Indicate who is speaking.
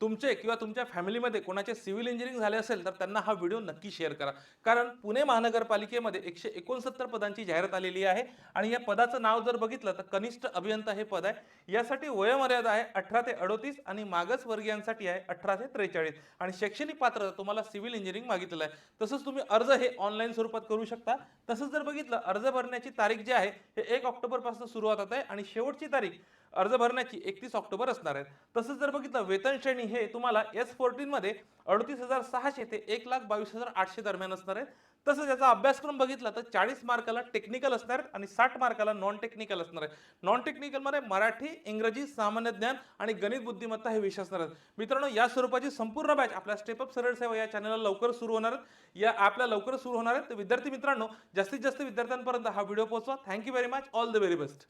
Speaker 1: तुमचे किंवा तुमच्या फॅमिलीमध्ये कोणाचे सिव्हिल इंजिनिअरिंग झाले असेल तर त्यांना हा व्हिडिओ नक्की शेअर करा. कारण पुणे महानगरपालिकेमध्ये एकशे एकोणसत्तर पदांची जाहिरात आलेली आहे आणि या पदाचं नाव जर बघितलं तर कनिष्ठ अभियंता हे पद आहे. यासाठी वयोमर्यादा आहे अठरा ते अडोतीस आणि मागास वर्गीयांसाठी आहे अठरा ते त्रेचाळीस. आणि शैक्षणिक पात्रता तुम्हाला सिव्हिल इंजिनिअरिंग मागितलं आहे. तसंच तुम्ही अर्ज हे ऑनलाईन स्वरूपात करू शकता. तसंच जर बघितलं अर्ज भरण्याची तारीख जी आहे हे एक ऑक्टोबरपासून सुरुवात होत आहे आणि शेवटची तारीख अर्ज भरण्याची एकतीस ऑक्टोबर असणार आहे. तसंच जर बघितलं वेतन श्रेणी हे तुम्हाला एस फोर्टीन मध्ये अडतीस हजार सहाशे ते एक लाख बावीस हजार आठशे दरम्यान असणार आहे. तसंच याचा अभ्यासक्रम बघितला तर चाळीस मार्काला टेक्निकल असणार आहेत आणि साठ मार्काला नॉन टेक्निकल असणार आहे. नॉन टेक्निकलमध्ये मराठी इंग्रजी सामान्य ज्ञान आणि गणित बुद्धिमत्ता हे विषय असणार आहेत. मित्रांनो या स्वरूपाची संपूर्ण बॅच आपल्या स्टेप अप सरळ सेवा या चॅनलला लवकर सुरू होणार आहेत. या ॲपला लवकर सुरू होणार आहेत. तर विद्यार्थी मित्रांनो जास्तीत जास्त विद्यार्थ्यांपर्यंत हा व्हिडिओ पोहोचवा. Thank you very much all the very best